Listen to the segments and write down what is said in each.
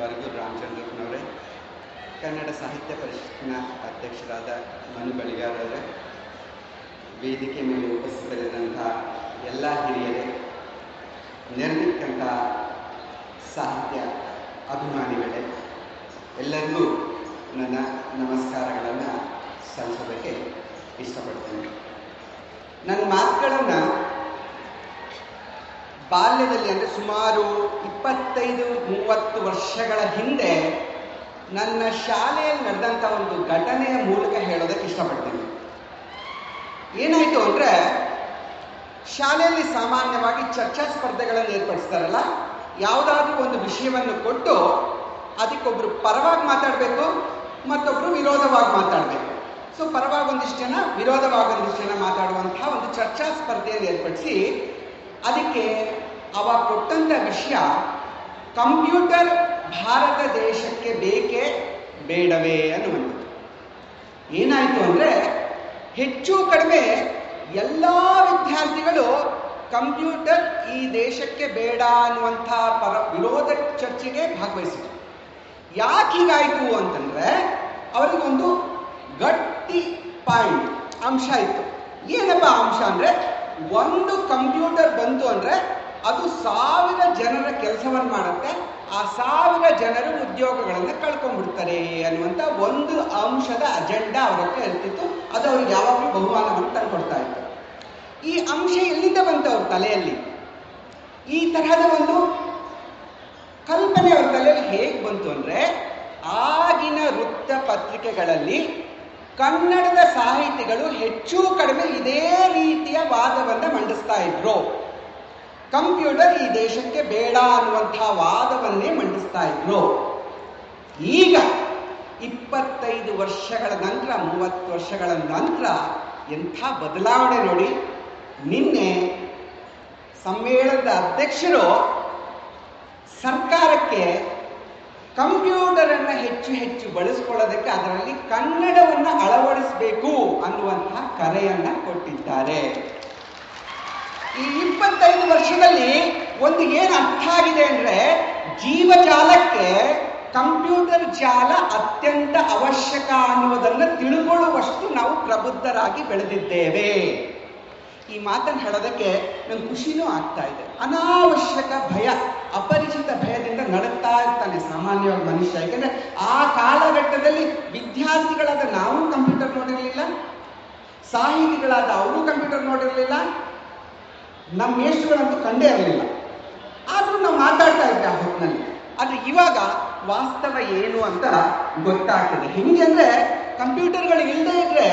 ಬರಗೂರು ರಾಮಚಂದ್ರಪ್ಪನವರೇ. ಕನ್ನಡ ಸಾಹಿತ್ಯ ಪರಿಷತ್ನ ಅಧ್ಯಕ್ಷರಾದ ಮನು ಬಳಿಗಾರವರೇ ವೇದಿಕೆ ಮೇಲೆ ಉಪಸ್ಥಿತರಿದ್ದಂಥ ಎಲ್ಲ ಹಿರಿಯರೇ ನೆರೆದಿಕ್ಕಂಥ ಸಾಹಿತ್ಯ ಅಭಿಮಾನಿಗಳೇ, ಎಲ್ಲರಿಗೂ ನನ್ನ ನಮಸ್ಕಾರಗಳನ್ನು ಸಲ್ಲಿಸೋದಕ್ಕೆ ಇಷ್ಟಪಡ್ತೇನೆ. ನನ್ನ ಮಾತುಗಳನ್ನು ಬಾಲ್ಯದಲ್ಲಿ ಅಂದರೆ ಸುಮಾರು ಇಪ್ಪತ್ತೈದು, ಮೂವತ್ತು ವರ್ಷಗಳ ಹಿಂದೆ ನನ್ನ ಶಾಲೆಯಲ್ಲಿ ನಡೆದಂಥ ಒಂದು ಘಟನೆಯ ಮೂಲಕ ಹೇಳೋದಕ್ಕೆ ಇಷ್ಟಪಡ್ತೀನಿ. ಏನಾಯಿತು ಅಂದರೆ ಶಾಲೆಯಲ್ಲಿ ಸಾಮಾನ್ಯವಾಗಿ ಚರ್ಚಾ ಸ್ಪರ್ಧೆಗಳನ್ನು ಏರ್ಪಡಿಸ್ತಾರಲ್ಲ, ಯಾವುದಾದ್ರೂ ಒಂದು ವಿಷಯವನ್ನು ಕೊಟ್ಟು ಅದಕ್ಕೊಬ್ರು ಪರವಾಗಿ ಮಾತಾಡಬೇಕು ಮತ್ತೊಬ್ಬರು ವಿರೋಧವಾಗಿ ಮಾತಾಡಬೇಕು. ಸೊ ಪರವಾಗಿ ಒಂದಿಷ್ಟು ಜನ, ವಿರೋಧವಾಗಿ ಒಂದಿಷ್ಟು ಜನ ಮಾತಾಡುವಂತಹ ಒಂದು ಚರ್ಚಾ ಸ್ಪರ್ಧೆಯನ್ನು ಏರ್ಪಡಿಸಿ ಅದಕ್ಕೆ ಅವ ಕೊಟ್ಟಂಥ ವಿಷಯ ಕಂಪ್ಯೂಟರ್ ಭಾರತ ದೇಶಕ್ಕೆ ಬೇಕೇ ಬೇಡವೇ ಅನ್ನುವಂಥದ್ದು. ಏನಾಯಿತು ಅಂದರೆ ಹೆಚ್ಚು ಕಡಿಮೆ ಎಲ್ಲ ವಿದ್ಯಾರ್ಥಿಗಳು ಕಂಪ್ಯೂಟರ್ ಈ ದೇಶಕ್ಕೆ ಬೇಡ ಅನ್ನುವಂಥ ಪರ ವಿರೋಧ ಚರ್ಚೆಗೆ ಭಾಗವಹಿಸಿದರು. ಯಾಕೆ ಹೀಗಾಯಿತು ಅಂತಂದರೆ ಅವರಿಗೊಂದು ಗಟ್ಟಿ ಪಾಯಿಂಟ್ ಅಂಶ ಇತ್ತು. ಏನಪ್ಪ ಅಂಶ ಅಂದರೆ ಒಂದು ಕಂಪ್ಯೂಟರ್ ಬಂತು ಅಂದರೆ ಅದು ಸಾವಿರ ಜನರ ಕೆಲಸವನ್ನು ಮಾಡುತ್ತೆ. ಆ ಸಾವಿರ ಜನರು ಉದ್ಯೋಗಗಳನ್ನು ಕಳ್ಕೊಂಡ್ಬಿಡ್ತಾರೆ ಅನ್ನುವಂಥ ಒಂದು ಅಂಶದ ಅಜೆಂಡಾ ಅವರ ಹತ್ರ ಇರ್ತಿತ್ತು. ಅದು ಅವ್ರಿಗೆ ಯಾವಾಗಲೂ ಬಹುಮಾನವನ್ನು ತಂದುಕೊಡ್ತಾ ಇತ್ತು. ಈ ಅಂಶ ಎಲ್ಲಿಂದ ಬಂತು ಅವ್ರ ತಲೆಯಲ್ಲಿ? ಈ ತರಹದ ಒಂದು ಕಲ್ಪನೆ ಅವ್ರ ತಲೆಯಲ್ಲಿ ಹೇಗೆ ಬಂತು ಅಂದರೆ ಆಗಿನ ವೃತ್ತ ಪತ್ರಿಕೆಗಳಲ್ಲಿ ಕನ್ನಡದ ಸಾಹಿತಿಗಳು ಹೆಚ್ಚು ಕಡಿಮೆ ಇದೇ ರೀತಿಯ ವಾದವನ್ನು ಮಂಡಿಸ್ತಾ ಇದ್ರು. ಕಂಪ್ಯೂಟರ್ ಈ ದೇಶಕ್ಕೆ ಬೇಡ ಅನ್ನುವಂತಹ ವಾದವನ್ನೇ ಮಂಡಿಸ್ತಾ ಇದ್ರು. ಈಗ ಇಪ್ಪತ್ತೈದು ವರ್ಷಗಳ ನಂತರ, ಮೂವತ್ತು ವರ್ಷಗಳ ನಂತರ ಎಂಥ ಬದಲಾವಣೆ ನೋಡಿ. ನಿನ್ನೆ ಸಮ್ಮೇಳನದ ಅಧ್ಯಕ್ಷರು ಸರ್ಕಾರಕ್ಕೆ ಕಂಪ್ಯೂಟರನ್ನು ಹೆಚ್ಚು ಹೆಚ್ಚು ಬಳಸ್ಕೊಳ್ಳೋದಕ್ಕೆ ಅದರಲ್ಲಿ ಕನ್ನಡವನ್ನು ಅಳವಡಿಸಬೇಕು ಅನ್ನುವಂತಹ ಕರೆಯನ್ನು ಕೊಟ್ಟಿದ್ದಾರೆ. ಈ ಇಪ್ಪತ್ತೈದು ವರ್ಷದಲ್ಲಿ ಒಂದು ಏನು ಅರ್ಥ ಆಗಿದೆ ಅಂದರೆ ಜೀವಜಾಲಕ್ಕೆ ಕಂಪ್ಯೂಟರ್ ಜಾಲ ಅತ್ಯಂತ ಅವಶ್ಯಕ ಅನ್ನುವುದನ್ನು ತಿಳ್ಕೊಳ್ಳುವಷ್ಟು ನಾವು ಪ್ರಬುದ್ಧರಾಗಿ ಬೆಳೆದಿದ್ದೇವೆ. ಈ ಮಾತನ್ನು ಹೇಳೋದಕ್ಕೆ ನಂಗೆ ಖುಷಿನೂ ಆಗ್ತಾ ಇದೆ. ಅನಾವಶ್ಯಕ ಭಯ, ಅಪರಿಚಿತ ಭಯದಿಂದ ನಡುತ್ತಾ ಇರ್ತಾನೆ ಸಾಮಾನ್ಯವಾಗಿ ಮನುಷ್ಯ. ಯಾಕೆಂದ್ರೆ ಆ ಕಾಲಘಟ್ಟದಲ್ಲಿ ವಿದ್ಯಾರ್ಥಿಗಳಾದ ನಾವು ಕಂಪ್ಯೂಟರ್ ನೋಡಿರಲಿಲ್ಲ, ಸಾಹಿತಿಗಳಾದ ಅವರು ಕಂಪ್ಯೂಟರ್ ನೋಡಿರಲಿಲ್ಲ ನಮ್ಮ ಮೇಷ್ಟ್ರುಗಳಂತೂ ಕಂಡೇ ಇರಲಿಲ್ಲ. ಆದರೂ ನಾವು ಮಾತಾಡ್ತಾ ಇದ್ದೆ ಆ ಹೊತ್ತಿನಲ್ಲಿ ಆದರೆ ಇವಾಗ ವಾಸ್ತವ ಏನು ಅಂತ ಗೊತ್ತಾಗ್ತದೆ. ಹೆಂಗೆ ಅಂದರೆ ಕಂಪ್ಯೂಟರ್ಗಳು ಇಲ್ಲದೆ ಇದ್ರೆ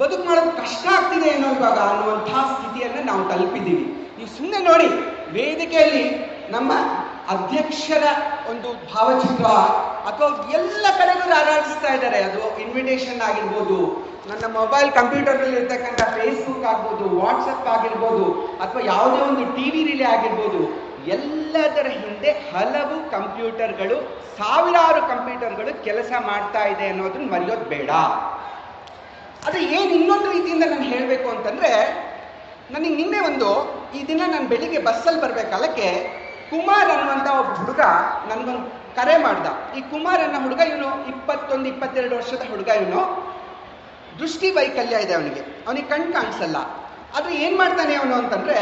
ಬದುಕು ಮಾಡೋದು ಕಷ್ಟ ಆಗ್ತಿದೆ ಏನೋ ಇವಾಗ ಅನ್ನುವಂಥ ಸ್ಥಿತಿಯನ್ನು ನಾವು ತಲುಪಿದ್ದೀವಿ. ನೀವು ಸುಮ್ಮನೆ ನೋಡಿ, ವೇದಿಕೆಯಲ್ಲಿ ನಮ್ಮ ಅಧ್ಯಕ್ಷರ ಒಂದು ಭಾವಚಿತ್ರ ಅಥವಾ ಎಲ್ಲ ಕಡೆಗೂ ಆರಾಧಿಸ್ತಾ ಇದ್ದಾರೆ. ಅದು ಇನ್ವಿಟೇಷನ್ ಆಗಿರ್ಬೋದು, ನನ್ನ ಮೊಬೈಲ್ ಕಂಪ್ಯೂಟರ್ನಲ್ಲಿ ಇರ್ತಕ್ಕಂಥ ಫೇಸ್ಬುಕ್ ಆಗ್ಬೋದು ವಾಟ್ಸಪ್ ಆಗಿರ್ಬೋದು, ಅಥವಾ ಯಾವುದೇ ಒಂದು ಟಿ ವಿ ರಿಲೇ ಆಗಿರ್ಬೋದು, ಎಲ್ಲದರ ಹಿಂದೆ ಹಲವು ಕಂಪ್ಯೂಟರ್ಗಳು ಸಾವಿರಾರು ಕಂಪ್ಯೂಟರ್ಗಳು ಕೆಲಸ ಮಾಡ್ತಾ ಇದೆ ಅನ್ನೋದನ್ನ ಮರೆಯೋದು ಬೇಡ. ಆದರೆ ಏನು ಇನ್ನೊಂದು ರೀತಿಯಿಂದ ನಾನು ಹೇಳಬೇಕು ಅಂತಂದರೆ, ನನಗೆ ನಿನ್ನೆ ಒಂದು ಈ ದಿನ ನಾನು ಬೆಳಿಗ್ಗೆ ಬಸ್ಸಲ್ಲಿ ಬರಬೇಕಲ್ಲಕ್ಕೆ ಕುಮಾರ್ ಅನ್ನುವಂಥ ಒಬ್ಬ ಹುಡುಗ ನನಗೊಂದು ಕರೆ ಮಾಡ್ದ. ಈ ಕುಮಾರ್ ಅನ್ನೋ ಹುಡುಗ ಇವನು ಇಪ್ಪತ್ತೊಂದು, ಇಪ್ಪತ್ತೆರಡು ವರ್ಷದ ಹುಡುಗ ಇವನು. ದೃಷ್ಟಿ ವೈಕಲ್ಯ ಇದೆ ಅವನಿಗೆ. ಅವನಿಗೆ ಕಣ್ಣು ಕಾಣಿಸಲ್ಲ. ಆದರೆ ಏನು ಮಾಡ್ತಾನೆ ಅವನು ಅಂತಂದರೆ,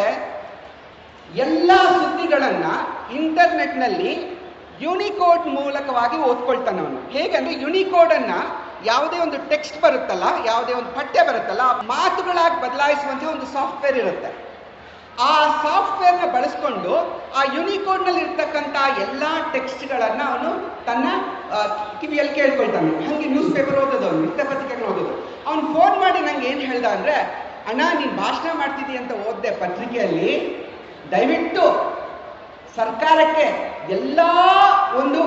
ಎಲ್ಲ ಸುದ್ದಿಗಳನ್ನು ಇಂಟರ್ನೆಟ್ನಲ್ಲಿ ಯುನಿಕೋಡ್ ಮೂಲಕವಾಗಿ ಓದ್ಕೊಳ್ತಾನೆ ಅವನು ಹೇಗಂದ್ರೆ ಯುನಿಕೋಡನ್ನು ಯಾವುದೇ ಒಂದು ಟೆಕ್ಸ್ಟ್ ಬರುತ್ತಲ್ಲ, ಯಾವುದೇ ಒಂದು ಪಠ್ಯ ಬರುತ್ತಲ್ಲ ಮಾತುಗಳಾಗಿ ಬದಲಾಯಿಸುವಂತಹ ಒಂದು ಸಾಫ್ಟ್ವೇರ್ ಇರುತ್ತೆ. ಆ ಸಾಫ್ಟ್ವೇರ್ನ ಬಳಸ್ಕೊಂಡು ಆ ಯುನಿಕೋಡ್ನಲ್ಲಿ ಇರ್ತಕ್ಕಂಥ ಎಲ್ಲ ಟೆಕ್ಸ್ಟ್ಗಳನ್ನು ಅವನು ತನ್ನ ಕಿವಿಯಲ್ಲಿ ಕೇಳ್ಕೊಳ್ತಾನೆ. ಹಾಗೆ ನ್ಯೂಸ್ ಪೇಪರ್ ಓದೋದು ಅವನು ವೃತ್ತಪತ್ರಿಕೆಗಳು ಓದೋದು. ಅವನು ಫೋನ್ ಮಾಡಿ ನಂಗೆ ಏನು ಹೇಳ್ದ ಅಂದರೆ, ಅಣ್ಣ, ನೀನು ಭಾಷಣ ಮಾಡ್ತಿದ್ದಿ ಅಂತ ಓದ್ದೆ ಪತ್ರಿಕೆಯಲ್ಲಿ, ದಯವಿಟ್ಟು ಸರ್ಕಾರಕ್ಕೆ ಎಲ್ಲ ಒಂದು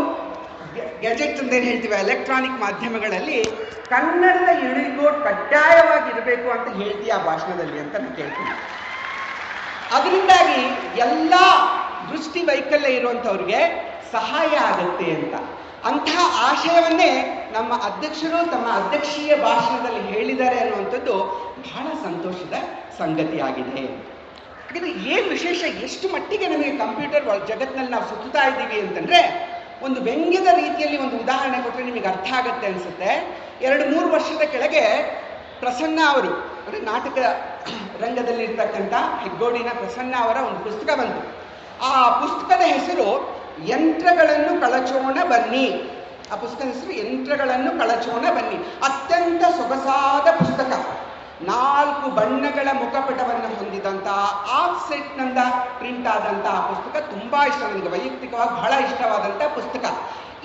ಗೆಜೆಟ್ ಅಂತ ಏನು ಹೇಳ್ತೀವಿ? ಎಲೆಕ್ಟ್ರಾನಿಕ್ ಮಾಧ್ಯಮಗಳಲ್ಲಿ ಕನ್ನಡದ ಯುನಿಕೋಡ್ ಕಡ್ಡಾಯವಾಗಿರಬೇಕು ಅಂತ ಹೇಳ್ತೀಯ ಆ ಭಾಷಣದಲ್ಲಿ ಅಂತ ನಾನು ಕೇಳ್ತೀನಿ. ಅದರಿಂದಾಗಿ ಎಲ್ಲ ದೃಷ್ಟಿ ವೈಕಲ್ಯ ಇರುವಂಥವ್ರಿಗೆ ಸಹಾಯ ಆಗುತ್ತೆ ಅಂತ. ಅಂತಹ ಆಶಯವನ್ನೇ ನಮ್ಮ ಅಧ್ಯಕ್ಷರು ತಮ್ಮ ಅಧ್ಯಕ್ಷೀಯ ಭಾಷಣದಲ್ಲಿ ಹೇಳಿದ್ದಾರೆ ಅನ್ನುವಂಥದ್ದು ಬಹಳ ಸಂತೋಷದ ಸಂಗತಿಯಾಗಿದೆ. ಏನು ವಿಶೇಷ? ಎಷ್ಟು ಮಟ್ಟಿಗೆ ನಮಗೆ ಕಂಪ್ಯೂಟರ್ ಜಗತ್ತಿನಲ್ಲಿ ನಾವು ಸುತ್ತಾ ಇದ್ದೀವಿ ಅಂತಂದ್ರೆ ಒಂದು ವ್ಯಂಗ್ಯದ ರೀತಿಯಲ್ಲಿ ಒಂದು ಉದಾಹರಣೆ ಕೊಟ್ಟರೆ ನಿಮಗೆ ಅರ್ಥ ಆಗುತ್ತೆ ಅನಿಸುತ್ತೆ. ಎರಡು ಮೂರು ವರ್ಷದ ಕೆಳಗೆ ಪ್ರಸನ್ನ ಅವರು, ಅಂದರೆ ನಾಟಕ ರಂಗದಲ್ಲಿ ಇರ್ತಕ್ಕಂಥ ಹೆಗ್ಗೋಡಿನ ಪ್ರಸನ್ನ ಅವರ ಒಂದು ಪುಸ್ತಕ ಬಂತು. ಆ ಪುಸ್ತಕದ ಹೆಸರು ಯಂತ್ರಗಳನ್ನು ಕಳಚೋಣ ಬನ್ನಿ. ಆ ಪುಸ್ತಕದ ಹೆಸರು ಯಂತ್ರಗಳನ್ನು ಕಳಚೋಣ ಬನ್ನಿ. ಅತ್ಯಂತ ಸೊಗಸಾದ ಪುಸ್ತಕ. ನಾಲ್ಕು ಬಣ್ಣಗಳ ಮುಖಪಟವನ್ನು ಹೊಂದಿದಂಥ ಆಫ್ಸೆಟ್ನಿಂದ ಪ್ರಿಂಟ್ ಆದಂತಹ ಪುಸ್ತಕ ತುಂಬ ಇಷ್ಟ ನನಗೆ. ವೈಯಕ್ತಿಕವಾಗಿ ಬಹಳ ಇಷ್ಟವಾದಂಥ ಪುಸ್ತಕ.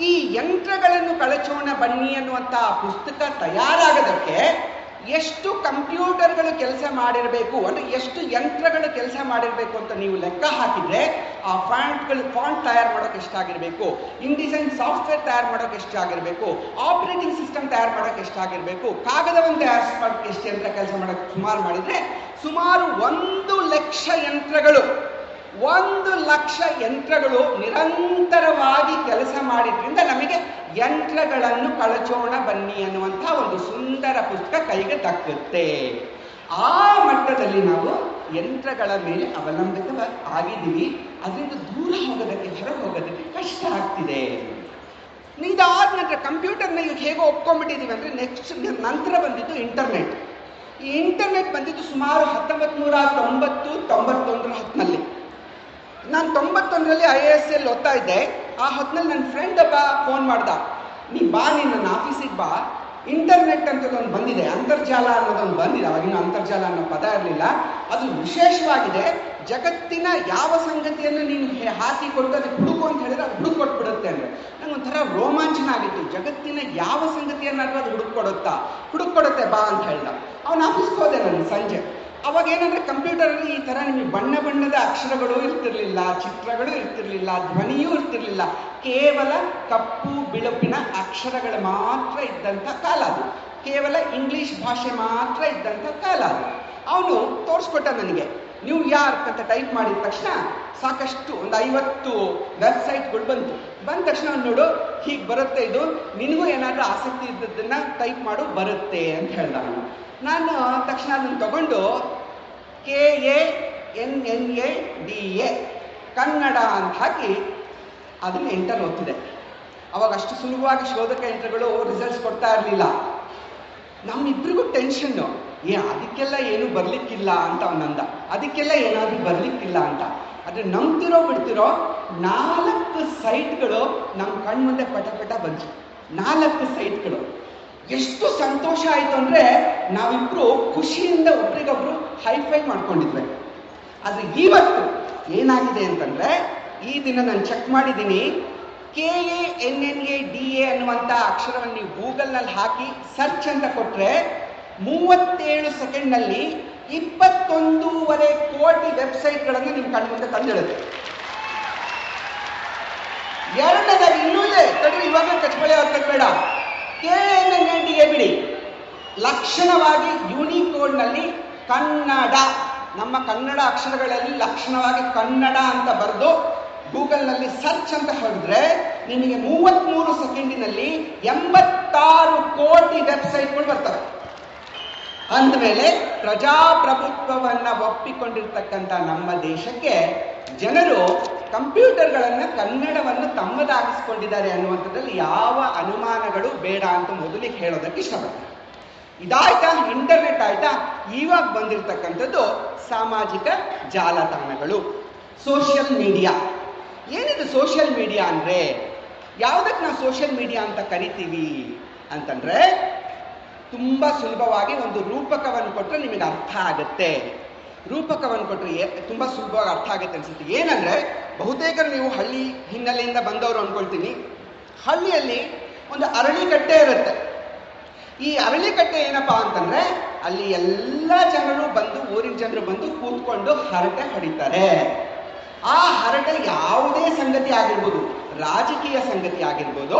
ಈ ಯಂತ್ರಗಳನ್ನು ಕಳಚೋಣ ಬನ್ನಿ ಅನ್ನುವಂತಹ ಪುಸ್ತಕ ತಯಾರಾಗೋದಕ್ಕೆ ಎಷ್ಟು ಕಂಪ್ಯೂಟರ್ಗಳು ಕೆಲಸ ಮಾಡಿರಬೇಕು, ಅಂದರೆ ಎಷ್ಟು ಯಂತ್ರಗಳು ಕೆಲಸ ಮಾಡಿರಬೇಕು ಅಂತ ನೀವು ಲೆಕ್ಕ ಹಾಕಿದ್ರೆ, ಆ ಫ್ಯಾಂಟ್ಗಳು ಫಾಂಟ್ ತಯಾರು ಮಾಡೋಕೆ ಎಷ್ಟಾಗಿರಬೇಕು ಇನ್ಡಿಸೈನ್ ಸಾಫ್ಟ್ವೇರ್ ತಯಾರು ಮಾಡೋಕೆ ಎಷ್ಟಾಗಿರಬೇಕು, ಆಪರೇಟಿಂಗ್ ಸಿಸ್ಟಮ್ ತಯಾರು ಮಾಡೋಕೆ ಎಷ್ಟಾಗಿರಬೇಕು, ಕಾಗದವನ್ನು ತಯಾರಿಸ್ ಮಾಡೋಕೆ ಎಷ್ಟು ಯಂತ್ರ ಕೆಲಸ ಮಾಡೋಕೆ ಸುಮಾರು ಮಾಡಿದ್ರೆ ಸುಮಾರು ಒಂದು ಲಕ್ಷ ಯಂತ್ರಗಳು ಒಂದು ಲಕ್ಷ ಯಂತ್ರಗಳು ನಿರಂತರವಾಗಿ ಕೆಲಸ ಮಾಡಿದ್ರಿಂದ ನಮಗೆ ಯಂತ್ರಗಳನ್ನು ಕಳಚೋಣ ಬನ್ನಿ ಅನ್ನುವಂಥ ಒಂದು ಸುಂದರ ಪುಸ್ತಕ ಕೈಗೆ ದಕ್ಕುತ್ತೆ ಆ ಮಟ್ಟದಲ್ಲಿ ನಾವು ಯಂತ್ರಗಳ ಮೇಲೆ ಅವಲಂಬಿತ ಆಗಿದ್ದೀವಿ. ಅದರಿಂದ ದೂರ ಹೋಗೋದಕ್ಕೆ ಹೊರ ಹೋಗೋದಕ್ಕೆ ಕಷ್ಟ ಆಗ್ತಿದೆ. ಇದಾದ ನಂತರ ಕಂಪ್ಯೂಟರ್ನ ಈಗ ಹೇಗೆ ಒಪ್ಕೊಂಡ್ಬಿಟ್ಟಿದ್ದೀವಿ ಅಂದರೆ ನೆಕ್ಸ್ಟ್ ನಂತರ ಬಂದಿದ್ದು ಇಂಟರ್ನೆಟ್ ಈ ಇಂಟರ್ನೆಟ್ ಬಂದಿದ್ದು ಸುಮಾರು ಹತ್ತೊಂಬತ್ತು ನೂರ ತೊಂಬತ್ತು, ತೊಂಬತ್ತೊಂದರ ಹೊತ್ತಿನಲ್ಲಿ ನಾನು ತೊಂಬತ್ತೊಂದರಲ್ಲಿ ಐ ಎ ಎಸ್ ಎಲ್ಲಿ ಓದ್ತಾ ಇದ್ದೆ. ಆ ಹೊತ್ತಿನಲ್ಲಿ ನನ್ನ ಫ್ರೆಂಡ್ ಒಬ್ಬ ಫೋನ್ ಮಾಡ್ದ. ನೀ ಬಾ, ನೀನು ನನ್ನ ಆಫೀಸಿಗೆ ಬಾ. ಇಂಟರ್ನೆಟ್ ಅಂತದೊಂದು ಬಂದಿದೆ. ಅಂತರ್ಜಾಲ ಅನ್ನೋದೊಂದು ಬಂದಿದೆ. ಅವಾಗಿನ ಅಂತರ್ಜಾಲ ಅನ್ನೋ ಪದ ಇರಲಿಲ್ಲ. ಅದು ವಿಶೇಷವಾಗಿದೆ. ಜಗತ್ತಿನ ಯಾವ ಸಂಗತಿಯನ್ನು ನೀನು ಹಾಕಿ ಕೊಟ್ಟು ಅದಕ್ಕೆ ಹುಡುಕು ಅಂತ ಹೇಳಿದ್ರೆ ಅದು ಹುಡುಕ್ ಕೊಟ್ಬಿಡುತ್ತೆ ಅಂದರೆ ನಂಗೊಂಥರ ರೋಮಾಂಚನ ಆಗಿತ್ತು. ಜಗತ್ತಿನ ಯಾವ ಸಂಗತಿಯನ್ನಾದರೂ ಅದು ಹುಡುಕ್ ಕೊಡುತ್ತಾ ಹುಡುಕ್ ಕೊಡುತ್ತೆ ಬಾ ಅಂತ ಹೇಳ್ದ. ಅವನ ಆಫೀಸ್ಗೆ ಹೋದೆ ನಾನು ಸಂಜೆ. ಅವಾಗ ಏನಂದ್ರೆ ಕಂಪ್ಯೂಟರಲ್ಲಿ ಈ ತರ ನಿಮಗೆ ಬಣ್ಣ ಬಣ್ಣದ ಅಕ್ಷರಗಳು ಇರ್ತಿರ್ಲಿಲ್ಲ, ಚಿತ್ರಗಳು ಇರ್ತಿರ್ಲಿಲ್ಲ, ಧ್ವನಿಯೂ ಇರ್ತಿರ್ಲಿಲ್ಲ. ಕೇವಲ ಕಪ್ಪು, ಬಿಳುಪಿನ ಅಕ್ಷರಗಳು ಮಾತ್ರ ಇದ್ದಂಥ ಕಾಲ ಅದು. ಕೇವಲ ಇಂಗ್ಲಿಷ್ ಭಾಷೆ ಮಾತ್ರ ಇದ್ದಂಥ ಕಾಲ ಅದು. ಅವನು ತೋರಿಸ್ಕೊಟ್ಟ ನನಗೆ. ನ್ಯೂಯಾರ್ಕ್ ಅಂತ ಟೈಪ್ ಮಾಡಿದ ತಕ್ಷಣ ಸಾಕಷ್ಟು ಒಂದು ಐವತ್ತು ವೆಬ್ಸೈಟ್ಗಳು ಬಂತು. ಬಂದ ತಕ್ಷಣ ನೋಡು, ಹೀಗೆ ಬರುತ್ತೆ ಇದು. ನಿನಗೂ ಏನಾದರೂ ಆಸಕ್ತಿ ಇದ್ದದ್ದನ್ನ ಟೈಪ್ ಮಾಡು, ಬರುತ್ತೆ ಅಂತ ಹೇಳ್ದ ನಾನು ತಕ್ಷಣ ಅದನ್ನು ತಗೊಂಡು K A N N A D A Kannada ಅಂತ ಹಾಕಿ ಅದನ್ನು ಎಂಟರ್ ಓದ್ತಿದೆ ಅವಾಗ ಅಷ್ಟು ಸುಲಭವಾಗಿ ಶೋಧಕ ಯಂತ್ರಗಳು ರಿಸಲ್ಟ್ಸ್ ಕೊಡ್ತಾ ಇರಲಿಲ್ಲ. ನಮ್ಮಿಬ್ರಿಗೂ ಟೆನ್ಷನ್ನು ಏ, ಅದಕ್ಕೆಲ್ಲ ಏನು ಬರ್ಲಿಕ್ಕಿಲ್ಲ ಅಂತ ಅವನಂದ. ಅದಕ್ಕೆಲ್ಲ ಏನಾದರೂ ಬರ್ಲಿಕ್ಕಿಲ್ಲ ಅಂತ. ಆದರೆ ನಂಬ್ತಿರೋ ಬಿಡ್ತಿರೋ ನಾಲ್ಕು ಸೈಟ್ಗಳು ನಮ್ಮ ಕಣ್ಮುಂದೆ ಪಟ ಪಟ ಬಂತು ನಾಲ್ಕು ಸೈಟ್ಗಳು. ಎಷ್ಟು ಸಂತೋಷ ಆಯಿತು ಅಂದರೆ ನಾವಿಬ್ರು ಖುಷಿಯಿಂದ ಒಬ್ರಿಗೊಬ್ರು ಹೈಫೈ ಮಾಡ್ಕೊಂಡಿದ್ವಿ. ಆದರೆ ಇವತ್ತು ಏನಾಗಿದೆ ಅಂತಂದ್ರೆ ಈ ದಿನ ನಾನು ಚೆಕ್ ಮಾಡಿದ್ದೀನಿ. K A N N A D A ಅನ್ನುವಂಥ ಅಕ್ಷರವನ್ನು ನೀವು ಗೂಗಲ್ನಲ್ಲಿ ಹಾಕಿ ಸರ್ಚ್ ಅಂತ ಕೊಟ್ಟರೆ ಮೂವತ್ತೇಳು ಸೆಕೆಂಡ್ನಲ್ಲಿ ಇಪ್ಪತ್ತೊಂದೂವರೆ ಕೋಟಿ ವೆಬ್ಸೈಟ್ಗಳನ್ನು ನಿಮ್ಮ ಕಣ್ಮುಂದೆ ತಂದಿಡುತ್ತೆ. ಎರಡನೇದಾಗಿ ಇನ್ನೂ ಇದೆ. ಕಣ್ಣು ಇವಾಗ ಆಗ್ತದೆ ಬೇಡ. ಕೆ ಎನ್ ಎನ್ ಬಿಡಿ. ಲಕ್ಷಣವಾಗಿ ಯೂನಿಕೋಡ್ನಲ್ಲಿ ಕನ್ನಡ. ನಮ್ಮ ಕನ್ನಡ ಅಕ್ಷರಗಳಲ್ಲಿ ಲಕ್ಷಣವಾಗಿ ಕನ್ನಡ ಅಂತ ಬರೆದು ಗೂಗಲ್ನಲ್ಲಿ ಸರ್ಚ್ ಅಂತ ಹೊಡೆದ್ರೆ ನಿಮಗೆ ಮೂವತ್ತ್ಮೂರು ಸೆಕೆಂಡಿನಲ್ಲಿ ಎಂಬತ್ತಾರು ಕೋಟಿ ವೆಬ್ಸೈಟ್ಗಳು ಬರ್ತವೆ. ಅಂದಮೇಲೆ ಪ್ರಜಾಪ್ರಭುತ್ವವನ್ನು ಒಪ್ಪಿಕೊಂಡಿರ್ತಕ್ಕಂಥ ನಮ್ಮ ದೇಶಕ್ಕೆ ಜನರು ಕಂಪ್ಯೂಟರ್ಗಳನ್ನು ಕನ್ನಡವನ್ನು ತಮ್ಮದಾಗಿಸ್ಕೊಂಡಿದ್ದಾರೆ ಅನ್ನುವಂಥದ್ದಲ್ಲಿ ಯಾವ ಅನುಮಾನಗಳು ಬೇಡ ಅಂತ ಮೊದಲಿಗೆ ಹೇಳೋದಕ್ಕೆ ಇಷ್ಟಪಡ್ತಾರೆ ಇದಾಯ್ತಾ? ಇಂಟರ್ನೆಟ್ ಆಯ್ತಾ? ಇವಾಗ ಬಂದಿರತಕ್ಕಂಥದ್ದು ಸಾಮಾಜಿಕ ಜಾಲತಾಣಗಳು, ಸೋಷಿಯಲ್ ಮೀಡಿಯಾ. ಏನಿದು ಸೋಷಿಯಲ್ ಮೀಡಿಯಾ ಅಂದ್ರೆ? ಯಾವುದಕ್ಕೆ ನಾವು ಸೋಷಿಯಲ್ ಮೀಡಿಯಾ ಅಂತ ಕರಿತೀವಿ ಅಂತಂದ್ರೆ ತುಂಬಾ ಸುಲಭವಾಗಿ ಒಂದು ರೂಪಕವನ್ನು ಕೊಟ್ಟರೆ ನಿಮಗೆ ಅರ್ಥ ಆಗುತ್ತೆ. ರೂಪಕವನ್ನು ಕೊಟ್ಟರೆ ತುಂಬ ಸುಲಭವಾಗಿ ಅರ್ಥ ಆಗುತ್ತೆ ಅನ್ಸುತ್ತೆ. ಏನಂದ್ರೆ ಬಹುತೇಕ ನೀವು ಹಳ್ಳಿ ಹಿನ್ನೆಲೆಯಿಂದ ಬಂದವರು ಅನ್ಕೊಳ್ತೀನಿ. ಹಳ್ಳಿಯಲ್ಲಿ ಒಂದು ಅರಳಿಕಟ್ಟೆ ಇರುತ್ತೆ. ಈ ಅರಳಿಕಟ್ಟೆ ಏನಪ್ಪಾ ಅಂತಂದ್ರೆ, ಅಲ್ಲಿ ಎಲ್ಲ ಜನರು ಬಂದು, ಊರಿನ ಜನರು ಬಂದು ಕೂತ್ಕೊಂಡು ಹರಟೆ ಹೊಡಿತಾರೆ. ಆ ಹರಟೆ ಯಾವುದೇ ಸಂಗತಿ ಆಗಿರ್ಬೋದು, ರಾಜಕೀಯ ಸಂಗತಿ ಆಗಿರ್ಬೋದು,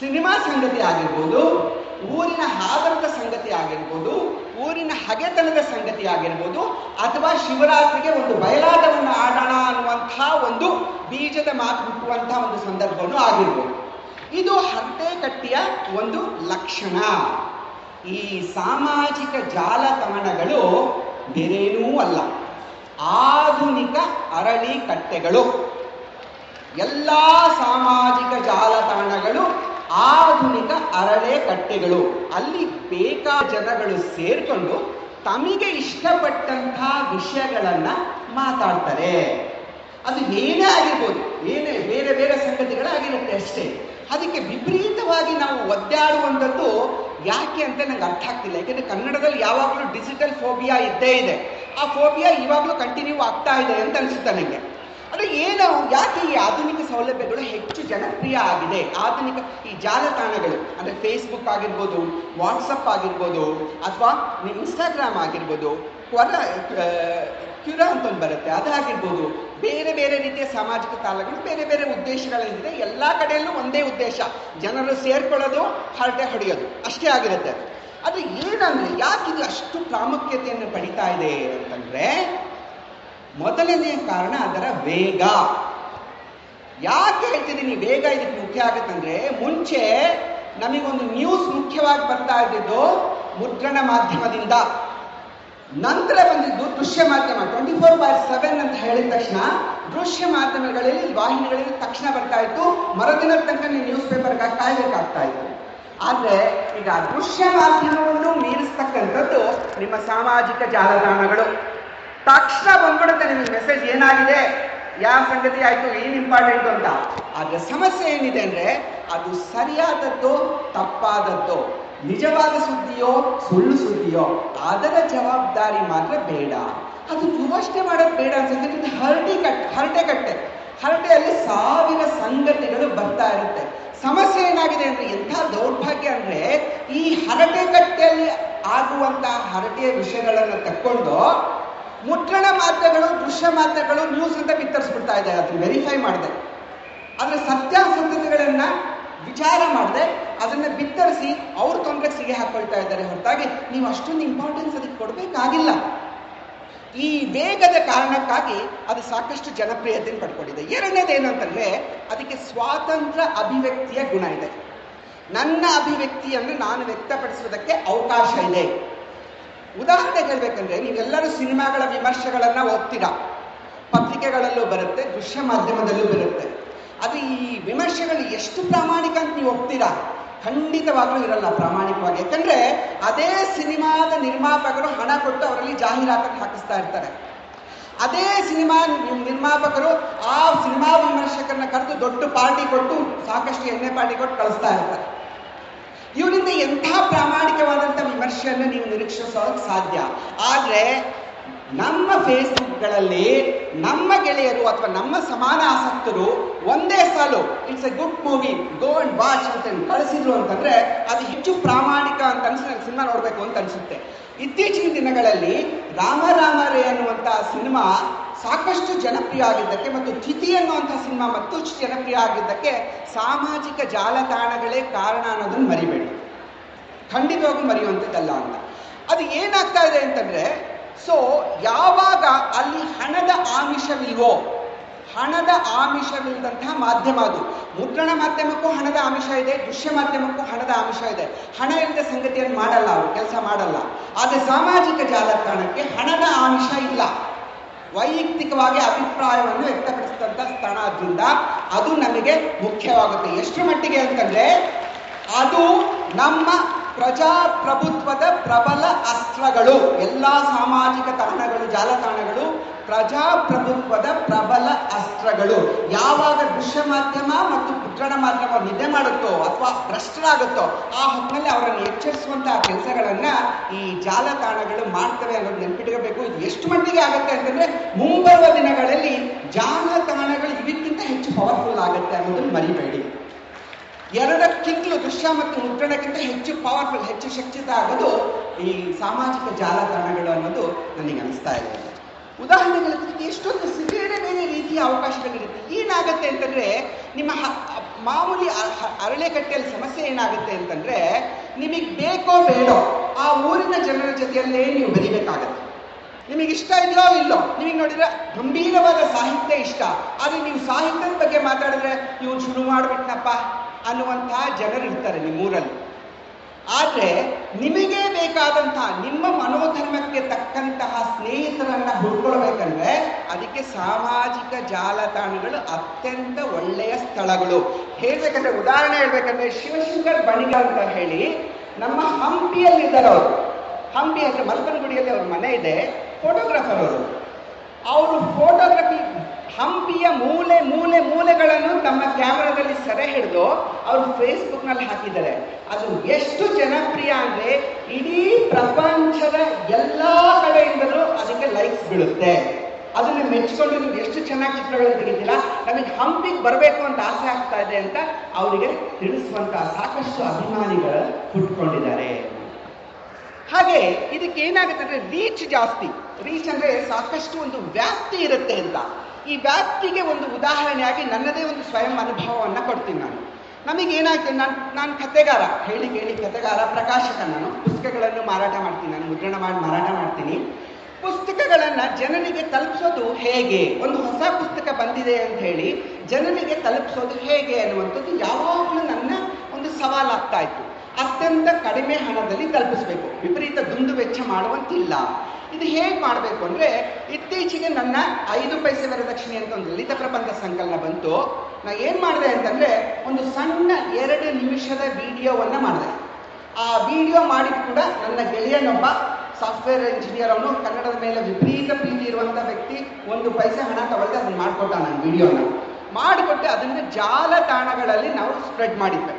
ಸಿನಿಮಾ ಸಂಗತಿ ಆಗಿರ್ಬೋದು ಊರಿನ ಹಾವರದ ಸಂಗತಿ ಆಗಿರ್ಬೋದು, ಊರಿನ ಹಗೆತನದ ಸಂಗತಿ ಆಗಿರ್ಬೋದು, ಅಥವಾ ಶಿವರಾತ್ರಿಗೆ ಒಂದು ಬಯಲಾಟವನ್ನು ಆಡೋಣ ಅನ್ನುವಂತಹ ಒಂದು ಬೀಜದ ಮಾತು ಹುಟ್ಟುವಂತಹ ಒಂದು ಸಂದರ್ಭವನ್ನು ಆಗಿರ್ಬೋದು. ಇದು ಹರಟೆ ಕಟ್ಟಿಯ ಒಂದು ಲಕ್ಷಣ. ಈ ಸಾಮಾಜಿಕ ಜಾಲತಾಣಗಳು ಬೇರೇನೂ ಅಲ್ಲ. ಆಧುನಿಕ ಅರಳಿ ಕಟ್ಟೆಗಳು. ಎಲ್ಲ ಸಾಮಾಜಿಕ ಕಟ್ಟೆಗಳು. ಅಲ್ಲಿ ಬೇಕಾ ಜನಗಳು ಸೇರ್ಕೊಂಡು ತಮಗೆ ಇಷ್ಟಪಟ್ಟಂತಹ ವಿಷಯಗಳನ್ನ ಮಾತಾಡ್ತಾರೆ. ಅದು ಏನೇ ಆಗಿರ್ಬೋದು, ಏನೇ ಬೇರೆ ಬೇರೆ ಸಂಗತಿಗಳಾಗಿರುತ್ತೆ ಅಷ್ಟೇ. ಅದಕ್ಕೆ ವಿಪರೀತವಾಗಿ ನಾವು ಒದ್ದಾಡುವಂಥದ್ದು ಯಾಕೆ ಅಂತ ನಂಗೆ ಅರ್ಥ ಆಗ್ತಿಲ್ಲ. ಯಾಕೆಂದ್ರೆ ಕನ್ನಡದಲ್ಲಿ ಯಾವಾಗಲೂ ಡಿಜಿಟಲ್ ಫೋಬಿಯಾ ಇದ್ದೇ ಇದೆ. ಆ ಫೋಬಿಯಾ ಇವಾಗಲೂ ಕಂಟಿನ್ಯೂ ಆಗ್ತಾ ಇದೆ ಅಂತ ಅನಿಸುತ್ತೆ ನನಗೆ ಅಂದ್ರೆ ಏನು, ಯಾಕೆ ಈ ಆಧುನಿಕ ಸೌಲಭ್ಯಗಳು ಹೆಚ್ಚು ಜನಪ್ರಿಯ ಆಗಿದೆ? ಆಧುನಿಕ ಈ ಜಾಲತಾಣಗಳು, ಅಂದ್ರೆ ಫೇಸ್ಬುಕ್ ಆಗಿರ್ಬೋದು ವಾಟ್ಸಪ್ ಆಗಿರ್ಬೋದು, ಅಥವಾ ಇನ್ಸ್ಟಾಗ್ರಾಮ್ ಆಗಿರ್ಬೋದು, ಕ್ವರ ಕ್ಯುರ ಅಂತ ಒಂದು ಬರುತ್ತೆ. ಅದಾಗಿರ್ಬೋದು, ಬೇರೆ ಬೇರೆ ರೀತಿಯ ಸಾಮಾಜಿಕ ತಾಳಗಳು ಬೇರೆ ಬೇರೆ ಉದ್ದೇಶಗಳಿದೆ ಎಲ್ಲ ಕಡೆಯಲ್ಲೂ ಒಂದೇ ಉದ್ದೇಶ. ಜನರು ಸೇರ್ಕೊಳ್ಳೋದು, ಹರಟೆ ಹೊಡೆಯೋದು. ಅಷ್ಟೇ ಆಗಿರುತ್ತೆ. ಅದು ಏನಂದ್ರೆ ಯಾಕೆ ಇದು ಅಷ್ಟು ಪ್ರಾಮುಖ್ಯತೆಯನ್ನು ಪಡಿತಾ ಇದೆ ಅಂತಂದ್ರೆ ಮೊದಲನೆಯ ಕಾರಣ ಅದರ ವೇಗ. ಯಾಕೆ ಹೇಳ್ತಿದ್ದೀನಿ ವೇಗ ಇದಕ್ಕೆ ಮುಖ್ಯ ಆಗುತ್ತಂದ್ರೆ ಮುಂಚೆ ನಮಗೊಂದು ನ್ಯೂಸ್ ಮುಖ್ಯವಾಗಿ ಬರ್ತಾ ಇದ್ದಿದ್ದು ಮುದ್ರಣ ಮಾಧ್ಯಮದಿಂದ. ನಂತರ ಬಂದಿದ್ದು ದೃಶ್ಯ ಮಾಧ್ಯಮ ಟ್ವೆಂಟಿ ಫೋರ್ ಬೈ ಸೆವೆನ್ ಅಂತ ಹೇಳಿದ ತಕ್ಷಣ ದೃಶ್ಯ ಮಾಧ್ಯಮಗಳಲ್ಲಿ, ವಾಹಿನಿಗಳಲ್ಲಿ ತಕ್ಷಣ ಬರ್ತಾ ಇತ್ತು. ಮರುದಿನದ ತನಕ ನೀವು ನ್ಯೂಸ್ ಪೇಪರ್ಗಾಗಿ ಕಾಯಬೇಕಾಗ್ತಾ ಇತ್ತು. ಆದ್ರೆ ಈಗ ದೃಶ್ಯ ಮಾಧ್ಯಮವನ್ನು ಮೀರಿಸ್ತಕ್ಕಂಥದ್ದು ನಿಮ್ಮ ಸಾಮಾಜಿಕ ಜಾಲತಾಣಗಳು. ತಕ್ಷಣ ಬಂದ್ಬಿಡುತ್ತೆ ನಿಮಗೆ ಮೆಸೇಜ್ ಏನಾಗಿದೆ? ಯಾವ ಸಂಗತಿ ಆಯ್ತು? ಏನು ಇಂಪಾರ್ಟೆಂಟ್ ಅಂತ? ಆದರೆ ಸಮಸ್ಯೆ ಏನಿದೆ ಅಂದರೆ, ಅದು ಸರಿಯಾದದ್ದು, ತಪ್ಪಾದದ್ದು, ನಿಜವಾದ ಸುದ್ದಿಯೋ, ಸುಳ್ಳು ಸುದ್ದಿಯೋ, ಅದರ ಜವಾಬ್ದಾರಿ ಮಾತ್ರ ಬೇಡ. ಅದು ಯೋಚನೆ ಮಾಡೋದು ಬೇಡ ಅನ್ಸುತ್ತೆ. ಇದು ಹರಟೆ ಕಟ್, ಹರಟೆ ಕಟ್ಟೆ. ಹರಟೆಯಲ್ಲಿ ಸಾವಿರ ಸಂಗತಿಗಳು ಬರ್ತಾ ಇರುತ್ತೆ. ಸಮಸ್ಯೆ ಏನಾಗಿದೆ ಅಂದ್ರೆ, ಎಂಥ ದೌರ್ಭಾಗ್ಯ ಅಂದ್ರೆ, ಈ ಹರಟೆ ಕಟ್ಟೆಯಲ್ಲಿ ಆಗುವಂತಹ ಹರಟೆಯ ವಿಷಯಗಳನ್ನು ತಕ್ಕೊಂಡು ಮುದ್ರಣ ಮಾಧ್ಯಮಗಳು ದೃಶ್ಯ ಮಾಧ್ಯಮಗಳು ನ್ಯೂಸ್ ಅಂತ ಬಿತ್ತರಿಸ್ಬಿಡ್ತಾ ಇದ್ದಾರೆ ಅದನ್ನು ವೆರಿಫೈ ಮಾಡಿದೆ. ಅದರ ಸತ್ಯಾಸತ್ಯತೆಗಳನ್ನ ವಿಚಾರ ಮಾಡದೆ. ಅದನ್ನ ಬಿತ್ತರಿಸಿ ಅವ್ರ ತೊಂದರೆ ಸಿಗೆ ಹಾಕೊಳ್ತಾ ಇದ್ದಾರೆ ಹೊರತಾಗಿ ನೀವು ಅಷ್ಟೊಂದು ಇಂಪಾರ್ಟೆನ್ಸ್ ಅದಕ್ಕೆ ಕೊಡಬೇಕಾಗಿಲ್ಲ. ಈ ವೇಗದ ಕಾರಣಕ್ಕಾಗಿ ಅದು ಸಾಕಷ್ಟು ಜನಪ್ರಿಯತೆಯನ್ನು ಪಡ್ಕೊಂಡಿದೆ. ಎರಡನೇದೇನಂತಂದ್ರೆ ಅದಕ್ಕೆ ಸ್ವಾತಂತ್ರ್ಯ ಅಭಿವ್ಯಕ್ತಿಯ ಗುಣ ಇದೆ. ನನ್ನ ಅಭಿವ್ಯಕ್ತಿಯನ್ನು ನಾನು ವ್ಯಕ್ತಪಡಿಸುವುದಕ್ಕೆ ಅವಕಾಶ ಇದೆ. ಉದಾಹರಣೆಗೆ ಹೇಳ್ಬೇಕಂದ್ರೆ, ನೀವೆಲ್ಲರೂ ಸಿನಿಮಾಗಳ ವಿಮರ್ಶೆಗಳನ್ನು ಓದ್ತೀರಾ? ಪತ್ರಿಕೆಗಳಲ್ಲೂ ಬರುತ್ತೆ, ದೃಶ್ಯ ಮಾಧ್ಯಮದಲ್ಲೂ ಬರುತ್ತೆ. ಅದು ಈ ವಿಮರ್ಶೆಗಳು ಎಷ್ಟು ಪ್ರಾಮಾಣಿಕ ಅಂತ ನೀವು ಒಪ್ತೀರಾ? ಖಂಡಿತವಾಗ್ಲೂ ಇರಲ್ಲ ಪ್ರಾಮಾಣಿಕವಾಗಿ. ಯಾಕಂದ್ರೆ, ಅದೇ ಸಿನಿಮಾದ ನಿರ್ಮಾಪಕರು ಹಣ ಕೊಟ್ಟು ಅವರಲ್ಲಿ ಜಾಹೀರಾತಕ್ಕೆ ಹಾಕಿಸ್ತಾ ಇರ್ತಾರೆ. ಅದೇ ಸಿನಿಮಾ ನಿರ್ಮಾಪಕರು ಆ ಸಿನಿಮಾ ವಿಮರ್ಶಕರನ್ನ ಕರೆದು ದೊಡ್ಡ ಪಾರ್ಟಿ ಕೊಟ್ಟು ಸಾಕಷ್ಟು ಎಣ್ಣೆ ಪಾರ್ಟಿ ಕೊಟ್ಟು ಕಳಿಸ್ತಾ ಇರ್ತಾರೆ. ಇವರಿಂದ ಎಂಥ ಪ್ರಾಮಾಣಿಕವಾದಂಥ ವಿಮರ್ಶೆಯನ್ನು ನೀವು ನಿರೀಕ್ಷಿಸೋದಕ್ಕೆ ಸಾಧ್ಯ? ಆದರೆ ನಮ್ಮ ಫೇಸ್ಬುಕ್ಗಳಲ್ಲಿ ನಮ್ಮ ಗೆಳೆಯರು ಅಥವಾ ನಮ್ಮ ಸಮಾನ ಆಸಕ್ತರು ಒಂದೇ ಸಾಲು it's a good movie go and watch ಅಂತ ಕಳಿಸಿದ್ರು ಅಂತಂದ್ರೆ ಅದು ಹೆಚ್ಚು ಪ್ರಾಮಾಣಿಕ ಅಂತ ಅನ್ಸಿ ಸಿನಿಮಾ ನೋಡಬೇಕು ಅಂತ ಅನ್ಸುತ್ತೆ. ಇತ್ತೀಚಿನ ದಿನಗಳಲ್ಲಿ ರಾಮ ರೇ ಅನ್ನುವಂತಹ ಸಿನಿಮಾ ಸಾಕಷ್ಟು ಜನಪ್ರಿಯ ಆಗಿದ್ದಕ್ಕೆ ಮತ್ತು ತಿಥಿ ಅನ್ನುವಂಥ ಸಿನಿಮಾ ಮತ್ತಷ್ಟು ಜನಪ್ರಿಯ ಆಗಿದ್ದಕ್ಕೆ ಸಾಮಾಜಿಕ ಜಾಲತಾಣಗಳೇ ಕಾರಣ ಅನ್ನೋದನ್ನು ಮರಿಬೇಡಿ. ಖಂಡಿತವಾಗಿ ಮರೆಯುವಂಥದ್ದಲ್ಲ ಅಂತ. ಅದು ಏನಾಗ್ತಾ ಇದೆ ಅಂತಂದ್ರೆ ಸೊ ಯಾವಾಗ ಅಲ್ಲಿ ಹಣದ ಆಮಿಷವಿಲ್ವೋ ಹಣದ ಆಮಿಷವಿಲ್ಲದಂತಹ ಮಾಧ್ಯಮ ಅದು. ಮುದ್ರಣ ಮಾಧ್ಯಮಕ್ಕೂ ಹಣದ ಆಮಿಷ ಇದೆ, ದೃಶ್ಯ ಮಾಧ್ಯಮಕ್ಕೂ ಹಣದ ಆಮಿಷ ಇದೆ. ಹಣ ಇಲ್ಲದ ಸಂಗತಿಯನ್ನು ಮಾಡಲ್ಲ ಅವರು, ಕೆಲಸ ಮಾಡಲ್ಲ. ಆದರೆ ಸಾಮಾಜಿಕ ಜಾಲತಾಣಕ್ಕೆ ಹಣದ ಆಮಿಷ ಇಲ್ಲ. ವೈಯಕ್ತಿಕವಾಗಿ ಅಭಿಪ್ರಾಯವನ್ನು ವ್ಯಕ್ತಪಡಿಸಿದಂಥ ಸ್ಥಳ ಆದ್ದರಿಂದ ಅದು ನಮಗೆ ಮುಖ್ಯವಾಗುತ್ತೆ. ಎಷ್ಟು ಮಟ್ಟಿಗೆ ಅಂತಂದ್ರೆ, ಅದು ನಮ್ಮ ಪ್ರಜಾಪ್ರಭುತ್ವದ ಪ್ರಬಲ ಅಸ್ತ್ರಗಳು. ಎಲ್ಲ ಸಾಮಾಜಿಕ ತಾಣಗಳು, ಜಾಲತಾಣಗಳು ಪ್ರಜಾಪ್ರಭುತ್ವದ ಪ್ರಬಲ ಅಸ್ತ್ರಗಳು ಯಾವಾಗ ದೃಶ್ಯ ಮಾಧ್ಯಮ ಮತ್ತು ಮುದ್ರಣ ಮಾಧ್ಯಮ ನಿದ್ದೆ ಮಾಡುತ್ತೋ ಅಥವಾ ಭ್ರಷ್ಟರಾಗುತ್ತೋ ಆ ಹೊತ್ತಿನಲ್ಲಿ ಅವರನ್ನು ಎಚ್ಚರಿಸುವಂತಹ ಕೆಲಸಗಳನ್ನ ಈ ಜಾಲತಾಣಗಳು ಮಾಡ್ತವೆ ಅನ್ನೋದು ನೆನಪಿಟ್ಕೋಬೇಕು. ಇದು ಎಷ್ಟು ಮಟ್ಟಿಗೆ ಆಗುತ್ತೆ ಅಂತಂದ್ರೆ ಮುಂಬರುವ ದಿನಗಳಲ್ಲಿ ಜಾಲತಾಣಗಳು ಇದಕ್ಕಿಂತ ಹೆಚ್ಚು ಪವರ್ಫುಲ್ ಆಗುತ್ತೆ ಅನ್ನೋದನ್ನು ಮರಿಬೇಡಿ. ಎರಡಕ್ಕಿಂತಲೂ ದೃಶ್ಯ ಮತ್ತು ಮುದ್ರಣಕ್ಕಿಂತ ಹೆಚ್ಚು ಪವರ್ಫುಲ್ ಹೆಚ್ಚು ಶಕ್ತಿತ ಆಗೋದು ಈ ಸಾಮಾಜಿಕ ಜಾಲತಾಣಗಳು ಅನ್ನೋದು ನನಗೆ ಅನಿಸ್ತಾ ಇದೆ. ಉದಾಹರಣೆಗಳ ಎಷ್ಟೊಂದು ಬೇರೆ ಬೇರೆ ರೀತಿಯ ಅವಕಾಶಗಳಿರುತ್ತೆ ಏನಾಗುತ್ತೆ ಅಂತಂದ್ರೆ, ನಿಮ್ಮ ಹ- ಮಾಮೂಲಿ ಅರಳೆಕಟ್ಟೆಯಲ್ಲಿ ಸಮಸ್ಯೆ ಏನಾಗುತ್ತೆ ಅಂತಂದ್ರೆ, ನಿಮಗೆ ಬೇಕೋ ಬೇಡೋ ಆ ಊರಿನ ಜನರ ಜೊತೆಯಲ್ಲೇ ನೀವು ಬೆರಿಬೇಕಾಗತ್ತೆ. ನಿಮಗೆ ಇಷ್ಟ ಇದೆಯೋ ಇಲ್ಲೋ, ನಿಮಗೆ ನೋಡಿದ್ರೆ ಗಂಭೀರವಾದ ಸಾಹಿತ್ಯ ಇಷ್ಟ. ಆದರೆ ನೀವು ಸಾಹಿತ್ಯದ ಬಗ್ಗೆ ಮಾತಾಡಿದ್ರೆ, ಇವ್ನು ಶುರು ಮಾಡ್ಬಿಟ್ನಪ್ಪ ಅನ್ನುವಂತಹ ಜನರು ಇರ್ತಾರೆ ನಿಮ್ಮೂರಲ್ಲಿ. ಆದ್ರೆ ನಿಮಗೆ ಬೇಕಾದಂತಹ ನಿಮ್ಮ ಮನೋಧರ್ಮಕ್ಕೆ ತಕ್ಕಂತಹ ಸ್ನೇಹಿತರನ್ನ ಹುಡ್ಕೊಳ್ಬೇಕಂದ್ರೆ ಅದಕ್ಕೆ ಸಾಮಾಜಿಕ ಜಾಲತಾಣಗಳು ಅತ್ಯಂತ ಒಳ್ಳೆಯ ಸ್ಥಳಗಳು. ಹೇಳ್ಬೇಕಂದ್ರೆ ಉದಾಹರಣೆ ಹೇಳ್ಬೇಕಂದ್ರೆ ಶಿವಶಂಕರ್ ಬಣಿಗ ಅಂತ ಹೇಳಿ ನಮ್ಮ ಹಂಪಿಯಲ್ಲಿದ್ದಾರೆ ಅವರು. ಹಂಪಿ ಅಂದ್ರೆ ಮಲ್ಕನಗುಡಿಯಲ್ಲಿ ಅವ್ರ ಮನೆ ಇದೆ ಫೋಟೋಗ್ರಾಫರ್ ಅವರು. ಅವರು ಫೋಟೋಗ್ರಫಿ ಹಂಪಿಯ ಮೂಲೆ ಮೂಲೆ ಮೂಲೆಗಳನ್ನು ತಮ್ಮ ಕ್ಯಾಮರಾದಲ್ಲಿ ಸೆರೆ ಹಿಡಿದು ಅವರು ಫೇಸ್ಬುಕ್ನಲ್ಲಿ ಹಾಕಿದ್ದಾರೆ. ಅದು ಎಷ್ಟು ಜನಪ್ರಿಯ ಅಂದ್ರೆ ಇಡೀ ಪ್ರಪಂಚದ ಎಲ್ಲಾ ಕಡೆಯಿಂದಲೂ ಅದಕ್ಕೆ ಲೈಕ್ಸ್ ಬೀಳುತ್ತೆ. ಅದನ್ನ ಮೆಚ್ಚಿಕೊಂಡು ನೀವು ಎಷ್ಟು ಚೆನ್ನಾಗಿ ಚಿತ್ರಗಳನ್ನು ತೆಗಿದಿಲ್ಲ ನಮಗೆ ಹಂಪಿಗೆ ಬರಬೇಕು ಅಂತ ಆಸೆ ಆಗ್ತಾ ಇದೆ ಅಂತ ಅವರಿಗೆ ತಿಳಿಸುವಂತಹ ಸಾಕಷ್ಟು ಅಭಿಮಾನಿಗಳು ಹುಟ್ಕೊಂಡಿದ್ದಾರೆ ಹಾಗೆ ಇದಕ್ಕೆ ಏನಾಗುತ್ತೆ ಅಂದ್ರೆ ರೀಚ್ ಜಾಸ್ತಿ. ರೀಚ್ ಅಂದ್ರೆ ಸಾಕಷ್ಟು ಒಂದು ವ್ಯಾಪ್ತಿ ಇರುತ್ತೆ ಅಂತ. ಈ ವ್ಯಾಪ್ತಿಗೆ ಒಂದು ಉದಾಹರಣೆಯಾಗಿ ನನ್ನದೇ ಒಂದು ಸ್ವಯಂ ಅನುಭವವನ್ನು ಕೊಡ್ತೀನಿ ನಾನು. ನಮಗೆ ಏನಾಯ್ತು ನಾನು ನಾನು ಕತೆಗಾರ. ಹೇಳಿ ಕೇಳಿ ಕತೆಗಾರ, ಪ್ರಕಾಶಕ ನಾನು. ಪುಸ್ತಕಗಳನ್ನು ಮಾರಾಟ ಮಾಡ್ತೀನಿ, ನಾನು ಮುದ್ರಣ ಮಾಡಿ, ಮಾರಾಟ ಮಾಡ್ತೀನಿ. ಪುಸ್ತಕಗಳನ್ನು ಜನನಿಗೆ ತಲುಪಿಸೋದು ಹೇಗೆ? ಒಂದು ಹೊಸ ಪುಸ್ತಕ ಬಂದಿದೆ ಅಂತ ಹೇಳಿ ಜನನಿಗೆ ತಲುಪಿಸೋದು ಹೇಗೆ ಅನ್ನುವಂಥದ್ದು ಯಾವಾಗಲೂ ನನ್ನ ಒಂದು ಸವಾಲಾಗ್ತಾ ಇತ್ತು. ಅತ್ಯಂತ ಕಡಿಮೆ ಹಣದಲ್ಲಿ ತಲುಪಿಸಬೇಕು. ವಿಪರೀತ ದುಂದು ವೆಚ್ಚ ಮಾಡುವಂತಿಲ್ಲ. ಇದು ಹೇಗೆ ಮಾಡಬೇಕು ಅಂದರೆ, ಇತ್ತೀಚೆಗೆ ನನ್ನ ಐದು ಪೈಸೆ ವರದಕ್ಷಿಣೆ ಅಂತ ಒಂದು ಲಲಿತ ಪ್ರಬಂಧ ಸಂಕಲನ ಬಂತು. ನಾ ಏನು ಮಾಡಿದೆ ಅಂತಂದರೆ ಒಂದು ಸಣ್ಣ ಎರಡು ನಿಮಿಷದ ವಿಡಿಯೋವನ್ನ ಮಾಡಿದೆ. ಆ ವಿಡಿಯೋ ಮಾಡಿದ ಕೂಡ ನನ್ನ ಗೆಳೆಯನೊಬ್ಬ ಸಾಫ್ಟ್ವೇರ್ ಇಂಜಿನಿಯರ್ ಅವನು, ಕನ್ನಡದ ಮೇಲೆ ವಿಪರೀತ ಪ್ರೀತಿ ಇರುವಂಥ ವ್ಯಕ್ತಿ, ಒಂದು ಪೈಸೆ ಹಣ ತಗೊಳ್ದೆ ಅದನ್ನು ಮಾಡಿಕೊಟ್ಟ ನಾನು ವಿಡಿಯೋನ. ಮಾಡಿಕೊಟ್ಟೆ ಅದನ್ನು ಜಾಲತಾಣಗಳಲ್ಲಿ ನಾವು ಸ್ಪ್ರೆಡ್ ಮಾಡಿದ್ದೆ.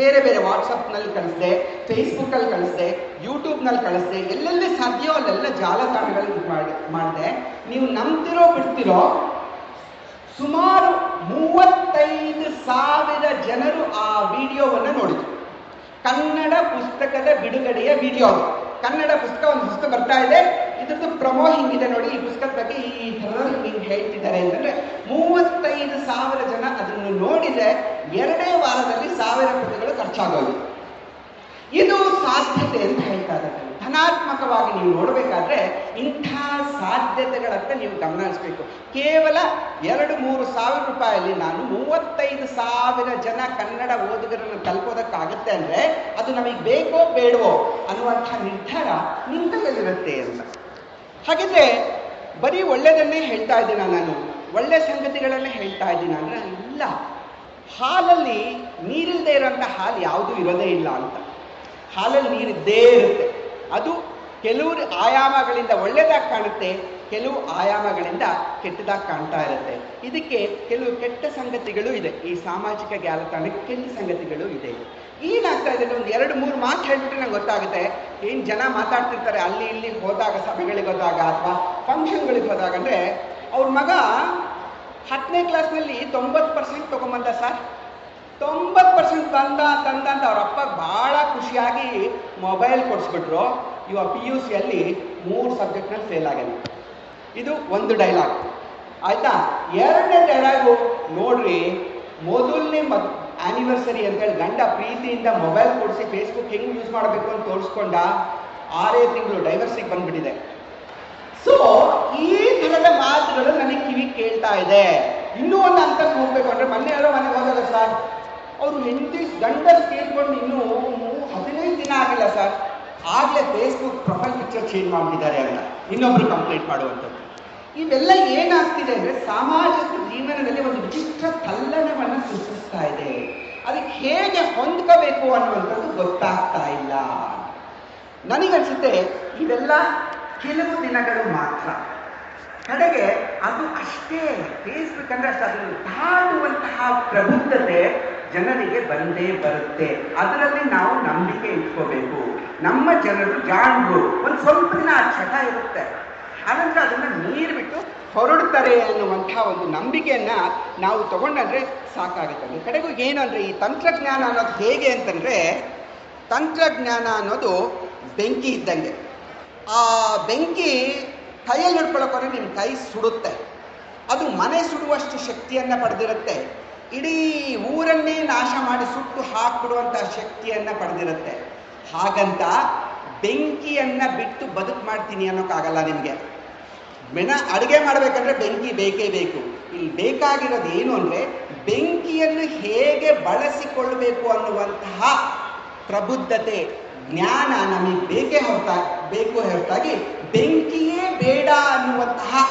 ಬೇರೆ ಬೇರೆ ವಾಟ್ಸಪ್ನಲ್ಲಿ ಕಳಿಸಿದೆ ಫೇಸ್ಬುಕ್ಕಲ್ಲಿ ಕಳಿಸಿದೆ ಯೂಟ್ಯೂಬ್ನಲ್ಲಿ ಕಳಿಸಿದೆ, ಎಲ್ಲೆಲ್ಲಿ ಸಾಧ್ಯವೋ ಅಲ್ಲೆಲ್ಲ ಜಾಲತಾಣಗಳಲ್ಲಿ ಮಾಡಿ ಮಾಡಿದೆ. ನೀವು ನಂಬ್ತಿರೋ ಬಿಡ್ತಿರೋ ಸುಮಾರು ಮೂವತ್ತೈದು ಸಾವಿರ ಜನರು ಆ ವಿಡಿಯೋವನ್ನು ನೋಡಿದ್ರು. ಕನ್ನಡ ಪುಸ್ತಕದ ಬಿಡುಗಡೆಯ ವಿಡಿಯೋ ಅದು. ಕನ್ನಡ ಪುಸ್ತಕ ಒಂದು ಪುಸ್ತಕ ಬರ್ತಾ ಇದೆ. ಇದ್ರದ್ದು ಪ್ರಮೋ ಹಿಂಗಿದೆ ನೋಡಿ, ಈ ಪುಸ್ತಕದ ಬಗ್ಗೆ ಈ ಥರದವ್ರು ಹಿಂಗೆ ಹೇಳ್ತಿದ್ದಾರೆ ಅಂತಂದ್ರೆ ಮೂವತ್ತೈದು ಸಾವಿರ ಜನ ಅದನ್ನು ನೋಡಿದರೆ ಎರಡೇ ವಾರದಲ್ಲಿ ಸಾವಿರ ಪುಸ್ತಕಗಳು ಖರ್ಚಾಗೋದು. ಇದು ಸಾಧ್ಯತೆ ಅಂತ ಹೇಳ್ತಾ ಇದ್ದಾರೆ. ಧನಾತ್ಮಕವಾಗಿ ನೀವು ನೋಡಬೇಕಾದ್ರೆ ಇಂಥ ಸಾಧ್ಯತೆಗಳತ್ತ ನೀವು ಗಮನ ಹರಿಸ್ಬೇಕು ಕೇವಲ ಎರಡು ಮೂರು ಸಾವಿರ ರೂಪಾಯಲ್ಲಿ ನಾನು ಮೂವತ್ತೈದು ಸಾವಿರ ಜನ ಕನ್ನಡ ಓದುಗರನ್ನು ತಲುಪೋದಕ್ಕಾಗುತ್ತೆ ಅಂದ್ರೆ ಅದು ನಮಗೆ ಬೇಕೋ ಬೇಡವೋ ಅನ್ನುವಂಥ ನಿರ್ಧಾರ ನಿಮ್ಮ ಕೈಯಲ್ಲಿರುತ್ತೆ ಅಂತ. ಹಾಗಿದ್ರೆ ಬರೀ ಒಳ್ಳೆಯದನ್ನೇ ಹೇಳ್ತಾ ಇದ್ದೀನ ನಾನು? ಒಳ್ಳೆ ಸಂಗತಿಗಳನ್ನೇ ಹೇಳ್ತಾ ಇದ್ದೀನ ಅಂದ್ರೆ ಇಲ್ಲ ಹಾಲಲ್ಲಿ ನೀರಿಲ್ಲದೆ ಇರೋಂಥ ಹಾಲು ಯಾವುದೂ ಇರೋದೇ ಇಲ್ಲ ಅಂತ. ಹಾಲಲ್ಲಿ ನೀರಿದ್ದೇ ಇರುತ್ತೆ. ಅದು ಕೆಲವು ಆಯಾಮಗಳಿಂದ ಒಳ್ಳೆಯದಾಗಿ ಕಾಣುತ್ತೆ ಕೆಲವು ಆಯಾಮಗಳಿಂದ ಕೆಟ್ಟದಾಗಿ ಕಾಣ್ತಾ ಇರುತ್ತೆ. ಇದಕ್ಕೆ ಕೆಲವು ಕೆಟ್ಟ ಸಂಗತಿಗಳು ಇದೆ. ಈ ಸಾಮಾಜಿಕ ಜಾಲತಾಣಕ್ಕೆ ಕೆಟ್ಟ ಸಂಗತಿಗಳು ಇದೆ. ಏನಾಗ್ತಾ ಇದೆ ಒಂದು ಎರಡು, ಮೂರು ಮಾತು ಹೇಳ್ಬಿಟ್ರೆ ನಂಗೆ ಗೊತ್ತಾಗುತ್ತೆ. ಏನು ಜನ ಮಾತಾಡ್ತಿರ್ತಾರೆ ಅಲ್ಲಿ ಇಲ್ಲಿ ಹೋದಾಗ, ಸಭೆಗಳಿಗೆ ಹೋದಾಗ ಅಥವಾ ಫಂಕ್ಷನ್ಗಳಿಗೆ ಹೋದಾಗ ಅಂದರೆ ಅವ್ರ ಮಗ ಹತ್ತನೇ ಕ್ಲಾಸ್ನಲ್ಲಿ ತೊಂಬತ್ತು ಪರ್ಸೆಂಟ್ ತೊಗೊಂಬಂದ ಸರ್. ತೊಂಬತ್ತು ಪರ್ಸೆಂಟ್ ತಂದ ತಂದ ಅಂತ ಅವ್ರ ಅಪ್ಪ ಭಾಳ ಖುಷಿಯಾಗಿ ಮೊಬೈಲ್ ಕೊಡಿಸ್ಬಿಟ್ರು. ಇವಾಗ ಪಿ ಯು ಸಿಯಲ್ಲಿ ಮೂರು ಸಬ್ಜೆಕ್ಟ್ನಲ್ಲಿ ಫೇಲ್ ಆಗ್ಯಾನ. ಇದು ಒಂದು ಡೈಲಾಗ್ ಆಯ್ತಾ? ಎರಡನೇ ಡೈಲಾಗು ನೋಡ್ರಿ, ಮೊದಲನೇ ಮತ್ ಆನಿವರ್ಸರಿ ಅಂತೇಳಿ ಗಂಡ ಪ್ರೀತಿಯಿಂದ ಮೊಬೈಲ್ ಕೊಡಿಸಿ ಫೇಸ್ಬುಕ್ ಹೆಂಗ್ ಯೂಸ್ ಮಾಡಬೇಕು ಅಂತ ತೋರಿಸ್ಕೊಂಡ ಆರೇ ತಿಂಗಳು ಡೈವರ್ಸಿಗೆ ಬಂದ್ಬಿಟ್ಟಿದೆ. ಸೊ ಈ ಥರದ ಮಾತುಗಳು ನನಗೆ ಕಿವಿ ಕೇಳ್ತಾ ಇದೆ. ಇನ್ನೂ ಒಂದು ಹಂತಕ್ಕೆ ಹೋಗ್ಬೇಕು ಅಂದ್ರೆ ಮೊನ್ನೆ ಯಾರೋ ಮನೆಗೆ ಹೋಗಲ್ಲ ಸರ್ ಅವರು ಹೆಂಡತಿ ಗಂಡ ಕೇಳ್ಕೊಂಡು ಇನ್ನೂ ಹದಿನೈದು ದಿನ ಆಗಿಲ್ಲ ಸರ್ ಆಗ್ಲೇ ಫೇಸ್ಬುಕ್ ಪ್ರೊಫೈಲ್ ಪಿಕ್ಚರ್ ಚೇಂಜ್ ಮಾಡಿಬಿಟ್ಟಿದ್ದಾರೆ ಅಂತ. ಇನ್ನೊಬ್ರು ಕಂಪ್ಲೇಂಟ್ ಮಾಡುವಂಥದ್ದು. ಇವೆಲ್ಲ ಏನಾಗ್ತಿದೆ ಅಂದ್ರೆ ಸಾಮಾಜಿಕ ಜೀವನದಲ್ಲಿ ಒಂದು ವಿಚಿತ್ರ ತಲ್ಲಣವನ್ನು ಸೃಷ್ಟಿಸ್ತಾ ಇದೆ. ಅದಕ್ಕೆ ಹೇಗೆ ಹೊಂದ್ಕೋಬೇಕು ಅನ್ನುವಂಥದ್ದು ಗೊತ್ತಾಗ್ತಾ ಇಲ್ಲ. ನನಗನ್ಸುತ್ತೆ ಇವೆಲ್ಲ ಕೆಲವು ದಿನಗಳು ಮಾತ್ರ. ಕಡೆಗೆ ಅದು ಅಷ್ಟೇ. ಫೇಸ್ಬುಕ್ ಅಂದ್ರೆ ಅಷ್ಟು ಅದನ್ನು ದಾಟುವಂತಹ ಪ್ರಬುದ್ಧತೆ ಜನರಿಗೆ ಬಂದೇ ಬರುತ್ತೆ. ಅದರಲ್ಲಿ ನಾವು ನಂಬಿಕೆ ಇಟ್ಕೋಬೇಕು. ನಮ್ಮ ಜನರು ಜಾಣರು. ಒಂದು ಸ್ವಲ್ಪ ದಿನ ಆ ಚಟ ಇರುತ್ತೆ. ಆನಂತರ ಅದನ್ನು ನೀರು ಬಿಟ್ಟು ಹೊರಡ್ತಾರೆ ಅನ್ನುವಂಥ ಒಂದು ನಂಬಿಕೆಯನ್ನ ನಾವು ತಗೊಂಡ್ರೆ ಸಾಕಾಗುತ್ತೆ. ಕಡೆಗೂ ಏನು ಅಂದ್ರೆ ಈ ತಂತ್ರಜ್ಞಾನ ಅನ್ನೋದು ಹೇಗೆ ಅಂತಂದ್ರೆ, ತಂತ್ರಜ್ಞಾನ ಅನ್ನೋದು ಬೆಂಕಿ ಇದ್ದಂಗೆ. ಆ ಬೆಂಕಿ ಕೈಯಲ್ಲಿ ಹಿಡ್ಕೊಳ್ಳೋಕೆ ನಿಮ್ಮ ಕೈ ಸುಡುತ್ತೆ. ಅದು ಮನೆ ಸುಡುವಷ್ಟು ಶಕ್ತಿಯನ್ನ ಪಡೆದಿರುತ್ತೆ. ಇಡೀ ಊರನ್ನೇ ನಾಶ ಮಾಡಿ ಸುಟ್ಟು ಹಾಕ್ಬಿಡುವಂತಹ ಶಕ್ತಿಯನ್ನ ಪಡೆದಿರುತ್ತೆ. ಹಾಗಂತ ಬೆಂಕಿಯನ್ನ ಬಿಟ್ಟು ಬದುಕು ಮಾಡ್ತೀನಿ ಅನ್ನೋಕ್ಕಾಗಲ್ಲ ನಿಮಗೆ. ಮೆಣ ಅಡುಗೆ ಮಾಡಬೇಕಂದ್ರೆ ಬೆಂಕಿ ಬೇಕೇ ಬೇಕು. ಇಲ್ಲಿ ಬೇಕಾಗಿರೋದು ಏನು ಅಂದ್ರೆ ಬೆಂಕಿಯನ್ನು ಹೇಗೆ ಬಳಸಿಕೊಳ್ಳಬೇಕು ಅನ್ನುವಂತಹ ಪ್ರಬುದ್ಧತೆ, ಜ್ಞಾನ ನಮಗೆ ಬೇಕೇ ಹೊರತಾ, ಬೇಕು ಹೊರತಾಗಿ ಬೆಂಕಿಯೇ ಬೇಡ ಅನ್ನುವಂತಹ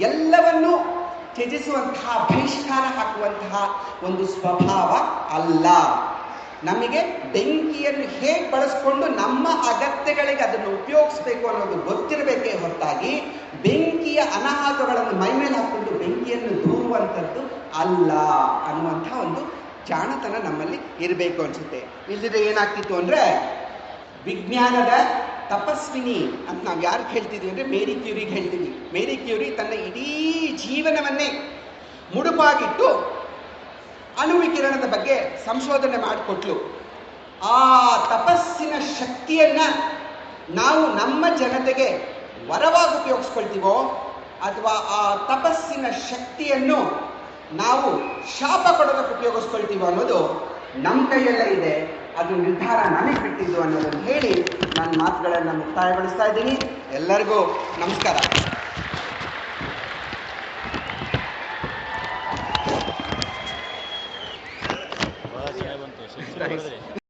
ಎಲ್ಲವನ್ನೂ ತ್ಯಜಿಸುವಂತಹ ಬಹಿಷ್ಕಾರ ಹಾಕುವಂತಹ ಒಂದು ಸ್ವಭಾವ ಅಲ್ಲ. ನಮಗೆ ಬೆಂಕಿಯನ್ನು ಹೇಗೆ ಬಳಸ್ಕೊಂಡು ನಮ್ಮ ಅಗತ್ಯಗಳಿಗೆ ಅದನ್ನು ಉಪಯೋಗಿಸ್ಬೇಕು ಅನ್ನೋದು ಗೊತ್ತಿರಬೇಕೇ ಹೊರತಾಗಿ ಬೆಂಕಿಯ ಅನಾಹುತಗಳನ್ನು ಮೈಮೇಲೆ ಹಾಕೊಂಡು ಬೆಂಕಿಯನ್ನು ದೂರುವಂಥದ್ದು ಅಲ್ಲ ಅನ್ನುವಂಥ ಒಂದು ಜಾಣತನ ನಮ್ಮಲ್ಲಿ ಇರಬೇಕು ಅನಿಸುತ್ತೆ. ಇಲ್ಲದಿದ್ರೆ ಏನಾಗ್ತಿತ್ತು ಅಂದರೆ ವಿಜ್ಞಾನದ ತಪಸ್ವಿನಿ ಅಂತ ನಾವು ಯಾರಿಗೆ ಹೇಳ್ತಿದ್ವಿ ಅಂದರೆ ಮೇರಿ ಕ್ಯೂರಿಗೆ ಹೇಳ್ತೀವಿ ಮೇರಿ ಕ್ಯೂರಿ ತನ್ನ ಇಡೀ ಜೀವನವನ್ನೇ ಮುಡುಪಾಗಿಟ್ಟು ಅಣುವಿಕಿರಣದ ಬಗ್ಗೆ ಸಂಶೋಧನೆ ಮಾಡಿಕೊಟ್ಲು. ಆ ತಪಸ್ಸಿನ ಶಕ್ತಿಯನ್ನ ನಾವು ನಮ್ಮ ಜನತೆಗೆ ವರವಾಗಿ ಉಪಯೋಗಿಸ್ಕೊಳ್ತೀವೋ ಅಥವಾ ಆ ತಪಸ್ಸಿನ ಶಕ್ತಿಯನ್ನು ನಾವು ಶಾಪ ಕೊಡೋದಕ್ಕೆ ಉಪಯೋಗಿಸ್ಕೊಳ್ತೀವೋ ಅನ್ನೋದು ನಮ್ಮ ಕೈಯಲ್ಲೇ ಇದೆ. ಅದು ನಿರ್ಧಾರ ನನಗೆ ಬಿಟ್ಟಿದ್ದು ಅನ್ನೋದನ್ನು ಹೇಳಿ ನನ್ನ ಮಾತುಗಳನ್ನು ಮುಕ್ತಾಯಗೊಳಿಸ್ತಾ ಇದ್ದೀನಿ. ಎಲ್ಲರಿಗೂ ನಮಸ್ಕಾರ. ಭಾಳ